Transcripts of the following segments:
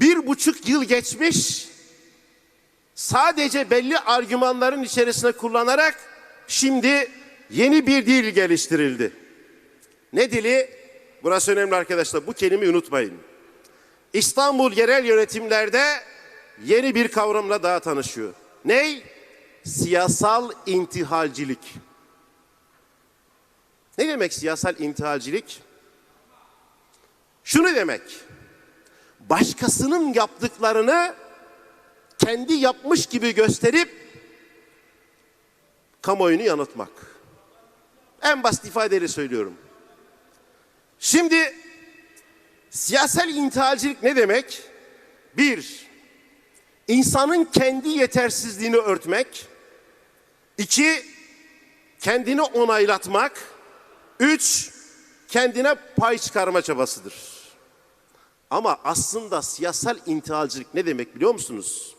Bir buçuk yıl geçmiş, sadece belli argümanların içerisine kullanarak şimdi yeni bir dil geliştirildi. Ne dili? Burası önemli arkadaşlar. Bu kelimeyi unutmayın. İstanbul yerel yönetimlerde yeni bir kavramla daha tanışıyor. Ney? Siyasal intihalcilik. Ne demek siyasal intihalcilik? Şunu demek. Başkasının yaptıklarını kendi yapmış gibi gösterip kamuoyunu yanıltmak. En basit ifadeyle söylüyorum. Şimdi siyasal intihalcilik ne demek? Bir, insanın kendi yetersizliğini örtmek. İki, kendini onaylatmak. Üç, kendine pay çıkarma çabasıdır. Ama aslında siyasal intihalcilik ne demek biliyor musunuz?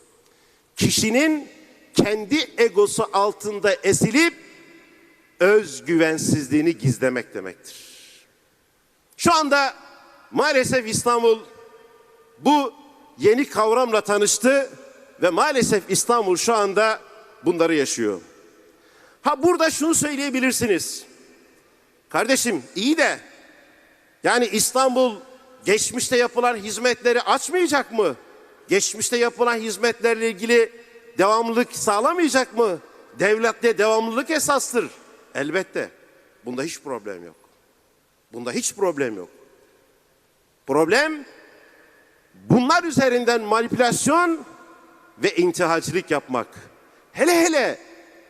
Kişinin kendi egosu altında esilip özgüvensizliğini gizlemek demektir. Şu anda maalesef İstanbul bu yeni kavramla tanıştı ve maalesef İstanbul şu anda bunları yaşıyor. Ha burada şunu söyleyebilirsiniz. Kardeşim iyi de yani İstanbul geçmişte yapılan hizmetleri açmayacak mı? Geçmişte yapılan hizmetlerle ilgili devamlılık sağlamayacak mı? Devlette devamlılık esastır. Elbette. Bunda hiç problem yok. Bunda hiç problem yok. Problem bunlar üzerinden manipülasyon ve intihalcilik yapmak. Hele hele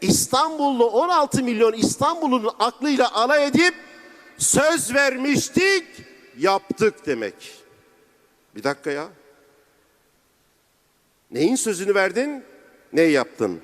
İstanbullu 16 milyon İstanbul'un aklıyla alay edip söz vermiştik, yaptık demek. Bir dakika ya. Neyin sözünü verdin, neyi yaptın?